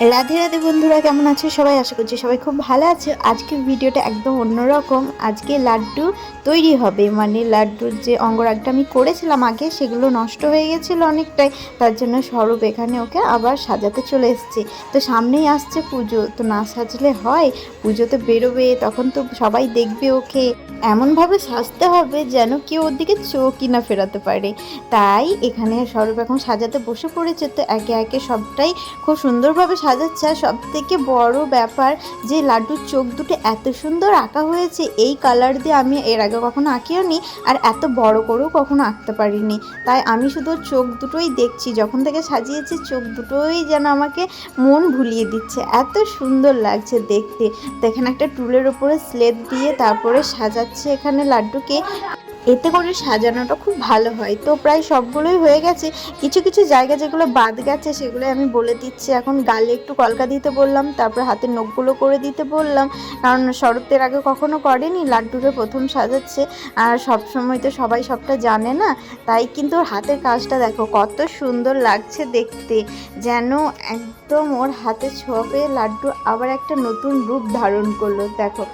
রাধে রাধে বন্ধুরা, কেমন আছো? সবাই আশা করছি সবাই খুব ভালো আছে। আজকের ভিডিওটা একদম অন্যরকম। আজকে লাড্ডু তৈরি হবে। মানে লাড্ডুর যে অঙ্গরাগটা আমি করেছিলাম আগে, সেগুলো নষ্ট হয়ে গেছিল অনেকটাই। তার জন্য স্বরূপ এখানে ওকে আবার সাজাতে চলে এসেছে। তো সামনেই আসছে পুজো। তো না সাজলে হয়? পুজোতে বেরোবে, তখন তো সবাই দেখবে ওকে। এমনভাবে সাজতে হবে যেন কেউ ওর দিকে চোখই না ফেরাতে পারে। তাই এখানে স্বরূপ এখন সাজাতে বসে পড়েছে। তো একে একে সবটাই খুব সুন্দরভাবে সাজাচ্ছে। সব থেকে বড় ব্যাপার যে লাড্ডুর চোখ দুটো এত সুন্দর আঁকা হয়েছে, এই কালার দিয়ে আমি এর আগে কখনো আঁকিও নি আর এত বড় করেও কখনো আঁকতে পারিনি। তাই আমি শুধু চোখ দুটোই দেখছি, যখন থেকে সাজিয়েছি চোখ দুটোই যেন আমাকে মন ভুলিয়ে দিচ্ছে। এত সুন্দর লাগছে দেখতে। তো এখানে একটা টুলের ওপরে স্লেট দিয়ে তারপরে সাজাচ্ছে এখানে লাড্ডুকে। এতে করে সাজানোটা খুব ভালো হয়। তো প্রায় সবগুলোই হয়ে গেছে। কিছু কিছু জায়গা যেগুলো বাদ গেছে সেগুলো আমি বলে দিচ্ছি। এখন গালে একটু কলকা দিতে বললাম, তারপর হাতের নখগুলো করে দিতে বললাম। কারণ শরতের আগে কখনো করেনি, লাড্ডুকে প্রথম সাজাচ্ছে। আর সব সময় তো সবাই সবটা জানে না। তাই কিন্তু ওর হাতের কাজটা দেখো, কত সুন্দর লাগছে দেখতে। যেন একদম ওর হাতে ছোঁয়াবে লাড্ডু আবার একটা নতুন রূপ ধারণ করল। দেখো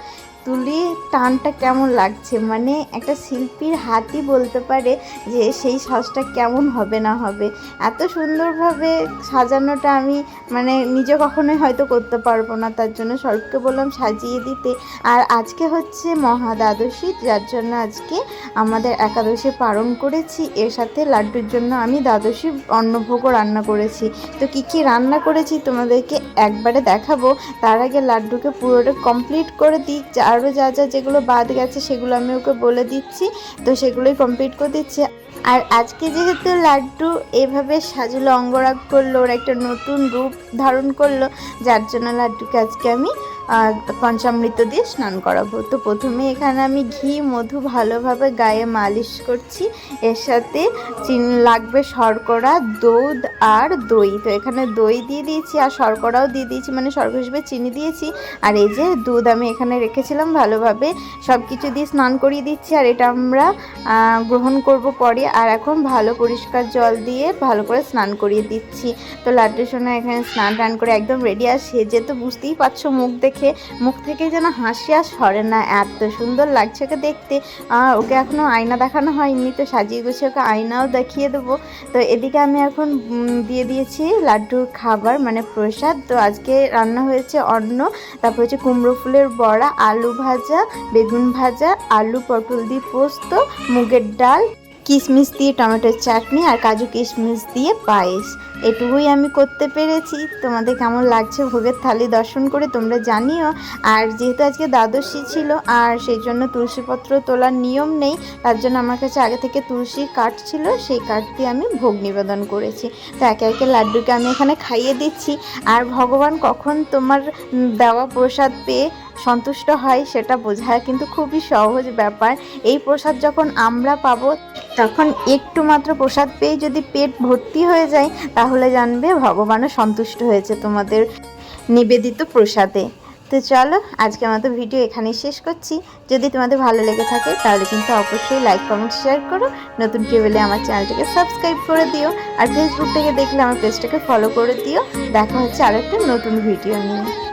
তুলি টানটা কেমন লাগছে? মানে একটা শিল্পীর হাতই বলতে পারে যে সেই সাজটা কেমন হবে না হবে। এত সুন্দরভাবে সাজানোটা আমি মানে নিজে কখনোই হয়তো করতে পারব না, তার জন্য স্বরূপকে বললাম সাজিয়ে দিতে। আর আজকে হচ্ছে মহা দ্বাদশী যার জন্য আজকে আমাদের একাদশী পালন করেছি। এর সাথে লাড্ডুর জন্য আমি দ্বাদশী অন্নভোগও রান্না করেছি। তো কী কী রান্না করেছি তোমাদেরকে একবারে দেখাবো। তার আগে লাড্ডুকে পুরোটা কমপ্লিট করে দিই। আরও যা যা যেগুলো বাদ গেছে সেগুলো আমি ওকে বলে দিচ্ছি। তো সেগুলোই কমপ্লিট করে দিচ্ছি। আর আজকে যেহেতু লাড্ডু এভাবে সাজলো, অঙ্গরাগ করল, ওর একটা নতুন রূপ ধারণ করল, যার জন্য লাড্ডুকে আজকে আমি পঞ্চামৃত দিয়ে স্নান করাবো। তো প্রথমে এখানে আমি ঘি, মধু ভালোভাবে গায়ে মালিশ করছি। এর সাথে চিনি, লাগবে শর্করা, দুধ আর দই। তো এখানে দই দিয়ে দিয়েছি আর শর্করাও দিয়ে দিয়েছি মানে শর্করা হিসেবে চিনি দিয়েছি। আর এই যে দুধ আমি এখানে রেখেছিলাম ভালোভাবে। সব কিছু দিয়ে স্নান করিয়ে দিচ্ছি আর এটা আমরা গ্রহণ করব পরে। আর এখন ভালো পরিষ্কার জল দিয়ে ভালো করে স্নান করিয়ে দিচ্ছি। তো লাড্ডুর সময় এখানে স্নান টান করে একদম রেডি আর সেজে তো বুঝতেই পারছ মুখ দেখে। মুখ থেকে যেন হাসি আর সরে না, এত সুন্দর লাগছে ওকে দেখতে। আর ওকে এখনও আয়না দেখানো হয়নি, তো সাজিয়ে গুছিয়ে ওকে আয়নাও দেখিয়ে দেবো। তো এদিকে আমি এখন দিয়ে দিয়েছি লাড্ডুর খাবার মানে প্রসাদ। তো আজকে রান্না হয়েছে অন্ন, তারপর হচ্ছে কুমড়ো ফুলের বড়া, আলু ভাজা, বেগুন ভাজা, আলু পটল দিয়ে পোস্ত, মুগের ডাল। কিশমিশ দিয়ে টমেটোর চাটনি আর কাজু কিশমিশ দিয়ে পায়েস। এটুকুই আমি করতে পেরেছি। তোমাদের কেমন লাগছে ভোগের থালি দর্শন করে তোমরা জানিও। আর যেহেতু আজকে দ্বাদশী ছিল, আর সেই জন্য তুলসীপত্র তোলার নিয়ম নেই, তার জন্য আমার কাছে আগে থেকে তুলসী কাঠ ছিল, সেই কাঠ দিয়ে আমি ভোগ নিবেদন করেছি। তো একে একে লাড্ডুকে আমি এখানে খাইয়ে দিচ্ছি। আর ভগবান কখন তোমার দেওয়া প্রসাদ পেয়ে সন্তুষ্ট হয় সেটা বোঝা কিন্তু খুবই সহজ ব্যাপার। এই প্রসাদ যখন আমরা পাবো, তখন একটু মাত্র প্রসাদ পেয়ে যদি পেট ভর্তি হয়ে যায়, তাহলে জানবে ভগবানও সন্তুষ্ট হয়েছে তোমাদের নিবেদিত প্রসাদে। তো চলো, আজকে মতো ভিডিও এখানেই শেষ করছি। যদি তোমাদের ভালো লেগে থাকে, তাহলে কিন্তু অবশ্যই লাইক কমেন্ট শেয়ার করো। নতুন কেউ এলে আমার চ্যানেলটাকে সাবস্ক্রাইব করে দিও। আর ফেসবুক থেকে দেখলে আমার পেজটাকে ফলো করে দিও। দেখা হচ্ছে আরেকটা নতুন ভিডিও নিয়ে।